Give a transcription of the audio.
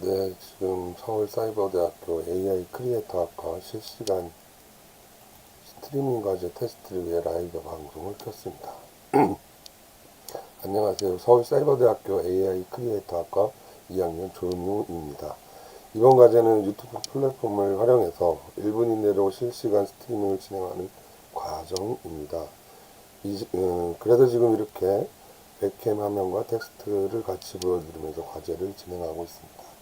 네, 지금 서울사이버대학교 AI 크리에이터 학과 실시간 스트리밍 과제 테스트를 위해 라이브 방송을 켰습니다. 안녕하세요. 서울사이버대학교 AI 크리에이터 학과 2학년 조은우입니다. 이번 과제는 유튜브 플랫폼을 활용해서 1분 이내로 실시간 스트리밍을 진행하는 과정입니다. 이, 어, 음, 그래서 지금 이렇게 백캠 화면과 텍스트를 같이 보여드리면서 과제를 진행하고 있습니다.